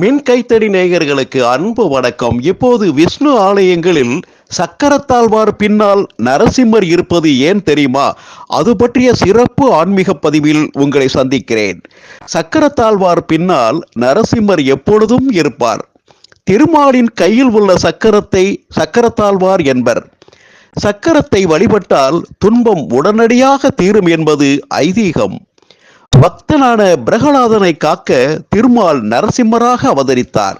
மின் கைத்தடி நேயர்களுக்கு அன்பு வணக்கம். இப்போது விஷ்ணு ஆலயங்களில் சக்கரத்தாழ்வார் பின்னால் நரசிம்மர் இருப்பது ஏன் தெரியுமா? அது பற்றிய சிறப்பு ஆன்மீக பதிவில் உங்களை சந்திக்கிறேன். சக்கரத்தாழ்வார் பின்னால் நரசிம்மர் எப்பொழுதும் இருப்பார். திருமாலின் கையில் உள்ள சக்கரத்தை சக்கரத்தாழ்வார் என்பர். சக்கரத்தை வழிபட்டால் துன்பம் உடனடியாக தீரும் என்பது ஐதீகம். பக்தனான பிரகலாதனை காக்க திருமால் நரசிம்மராக அவதரித்தார்.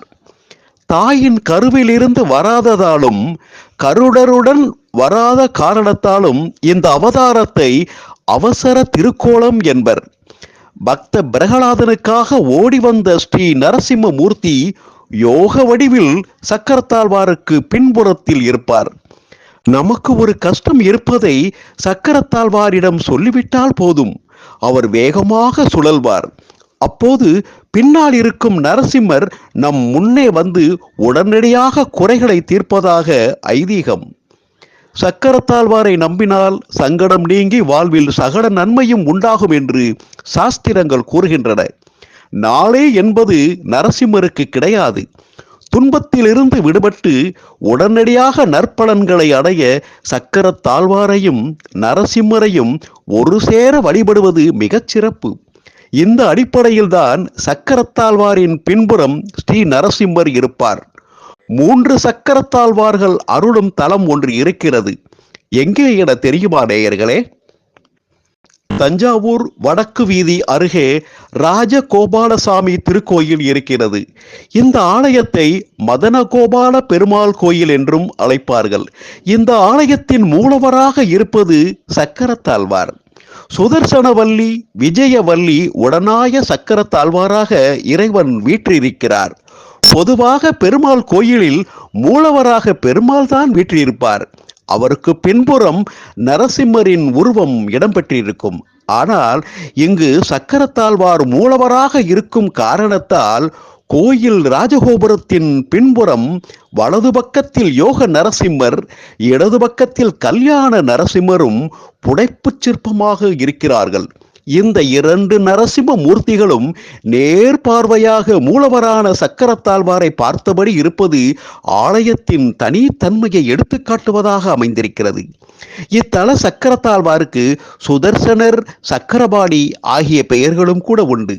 தாயின் கருவிலிருந்து வராததாலும் கருடருடன் வராத காரணத்தாலும் இந்த அவதாரத்தை அவசர திருக்கோலம் என்பர். பக்த பிரகலாதனுக்காக ஓடி வந்த ஸ்ரீ நரசிம்ம மூர்த்தி யோக வடிவில் சக்கரத்தாழ்வாருக்கு பின்புறத்தில் இருப்பார். நமக்கு ஒரு கஷ்டம் இருப்பதை சக்கரத்தாழ்வாரிடம் சொல்லிவிட்டால் போதும். அவர் வேகமாக சுழல்வார். அப்போது பின்னால் இருக்கும் நரசிம்மர் நம் முன்னே வந்து உடனடியாக குறைகளை தீர்ப்பதாக ஐதீகம். சக்கரத்தாழ்வாரை நம்பினால் சங்கடம் நீங்கி வாழ்வில் சகல நன்மையும் உண்டாகும் என்று சாஸ்திரங்கள் கூறுகின்றன. நாளே என்பது நரசிம்மருக்கு கிடையாது. துன்பத்திலிருந்து விடுபட்டு உடனடியாக நற்பலன்களை அடைய சக்கரத்தாழ்வாரையும் நரசிம்மரையும் ஒரு சேர வழிபடுவது மிகச் சிறப்பு. இந்த அடிப்படையில்தான் சக்கரத்தாழ்வாரின் பின்புறம் ஸ்ரீ நரசிம்மர் இருப்பார். மூன்று சக்கரத்தாழ்வார்கள் அருளும் தலம் ஒன்று இருக்கிறது. எங்கே என தெரியுமா நேயர்களே? தஞ்சாவூர் வடக்கு வீதி அருகே ராஜகோபாலசாமி திருக்கோயில் இருக்கிறது. இந்த ஆலயத்தை மதனகோபால பெருமாள் கோயில் என்றும் அழைப்பார்கள். இந்த ஆலயத்தின் மூலவராக இருப்பது சக்கரத்தாழ்வார். சுதர்சனவல்லி விஜயவல்லி உடனாய சக்கரத்தாழ்வாராக இறைவன் வீற்றிருக்கிறார். பொதுவாக பெருமாள் கோயிலில் மூலவராக பெருமாள் தான் வீற்றிருப்பார். அவருக்கு பின்புறம் நரசிம்மரின் உருவம் இடம்பெற்றிருக்கும். ஆனால் இங்கு சக்கரத்தாழ்வார் மூலவராக இருக்கும் காரணத்தால் கோயில் ராஜகோபுரத்தின் பின்புறம் வலது பக்கத்தில் யோக நரசிம்மர் இடது பக்கத்தில் கல்யாண நரசிம்மரும் புடைப்புச் சிற்பமாக இருக்கிறார்கள். இந்த இரண்டு நரசிம்ம மூர்த்திகளும் நேர் பார்வையாக மூலவரான சக்கரத்தாழ்வாரை பார்த்தபடி இருப்பது ஆலயத்தின் தனித்தன்மையை எடுத்துக்காட்டுவதாக அமைந்திருக்கிறது. இத்தல சக்கரத்தாழ்வாருக்கு சுதர்சனர் சக்கரபாணி ஆகிய பெயர்களும் கூட உண்டு.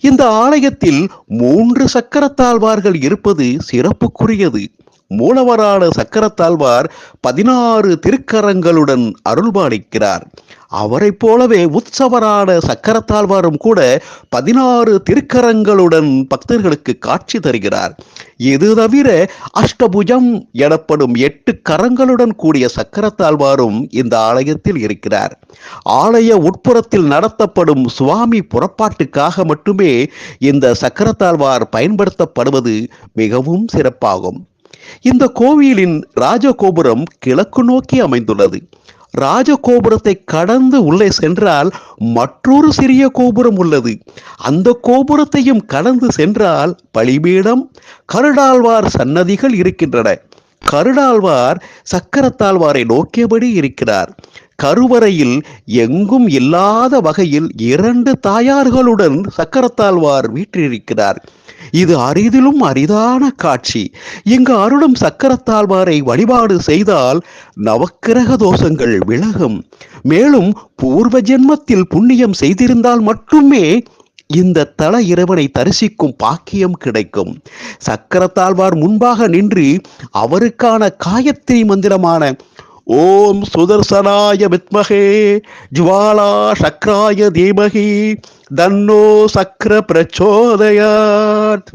இந்த ஆலயத்தில் மூன்று சக்கரத்தாழ்வார்கள் இருப்பது சிறப்புக்குரியது. மூலவரான சக்கரத்தாழ்வார் பதினாறு திருக்கரங்களுடன் அருள்பாலிக்கிறார். அவரைப் போலவே உற்சவரான சக்கரத்தாழ்வாரும் கூட பதினாறு திருக்கரங்களுடன் பக்தர்களுக்கு காட்சி தருகிறார். இது தவிர அஷ்டபுஜம் எனப்படும் எட்டு கரங்களுடன் கூடிய சக்கரத்தாழ்வாரும் இந்த ஆலயத்தில் இருக்கிறார். ஆலய உட்புறத்தில் நடத்தப்படும் சுவாமி புறப்பாட்டுக்காக மட்டுமே இந்த சக்கரத்தாழ்வார் பயன்படுத்தப்படுவது மிகவும் சிறப்பாகும். இந்த கோவிலின் ராஜகோபுரம் கிழக்கு நோக்கி அமைந்துள்ளது. ராஜகோபுரத்தை கடந்து உள்ளே சென்றால் மற்றொரு சிறிய கோபுரம் உள்ளது. அந்த கோபுரத்தையும் கடந்து சென்றால் பலிபீடம் கருடாழ்வார் சன்னதிகள் இருக்கின்றன. கருடாழ்வார் சக்கரத்தாழ்வாரை நோக்கியபடி இருக்கிறார். கருவறையில் எங்கும் இல்லாத வகையில் இரண்டு தாயார்களுடன் சக்கரத்தாழ்வார் வீற்றிருக்கிறார். இது அரிதிலும் அரிதான காட்சி. இங்கு அருளும் சக்கரத்தாழ்வாரை வழிபாடு செய்தால் நவக்கிரக தோஷங்கள் விலகும். மேலும் பூர்வ ஜென்மத்தில் புண்ணியம் செய்திருந்தால் மட்டுமே இந்த தல இறைவனை தரிசிக்கும் பாக்கியம் கிடைக்கும். சக்கரத்தாழ்வார் முன்பாக நின்று அவருக்கான காயத்ரி மந்திரமான ஓம் சுதர்சனாய வித்மகே ஜுவாலா சக்ராய தீமகி தன்னோ சக்கர பிரச்சோதயாத்.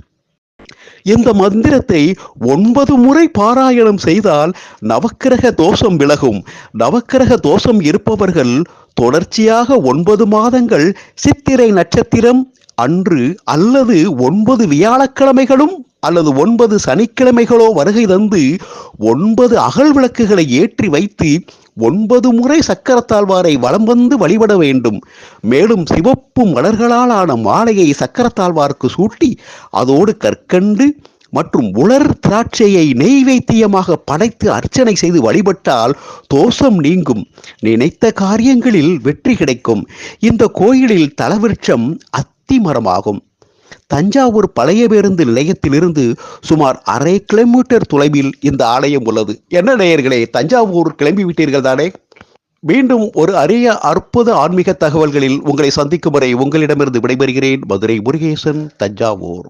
இந்த மந்திரத்தை ஒன்பது முறை பாராயணம் செய்தால் நவக்கிரக தோஷம் விலகும். நவக்கிரக தோஷம் இருப்பவர்கள் தொடர்ச்சியாக ஒன்பது மாதங்கள் சித்திரை நட்சத்திரம் அன்று அல்லது ஒன்பது வியாழக்கிழமைகளும் அல்லது ஒன்பது சனிக்கிழமைகளோ வருகை தந்து ஒன்பது அகல் விளக்குகளை ஏற்றி வைத்து ஒன்பது முறை சக்கரத்தாழ்வாரை வலம் வந்து வழிபட வேண்டும். மேலும் சிவப்பு மலர்களால் ஆன மாலையை சக்கரத்தாழ்வாருக்கு சூட்டி அதோடு கற்கண்டு மற்றும் உலர் திராட்சையை நெய்வேத்தியமாக படைத்து அர்ச்சனை செய்து வழிபட்டால் தோஷம் நீங்கும். நினைத்த காரியங்களில் வெற்றி கிடைக்கும். இந்த கோயிலில் தலவிருட்சம் அத்தி மரமாகும் தஞ்சாவூர் பழைய பேருந்து நிலையத்திலிருந்து சுமார் அரை கிலோமீட்டர் தொலைவில் இந்த ஆலயம் உள்ளது. என்ன நேயர்களே தஞ்சாவூர் கிளம்பி விட்டீர்கள் தானே? மீண்டும் ஒரு அரிய அற்புத ஆன்மீக தகவல்களில் உங்களை சந்திக்கும் வரை உங்களிடமிருந்து விடைபெறுகிறேன். மதுரை முருகேசன் தஞ்சாவூர்.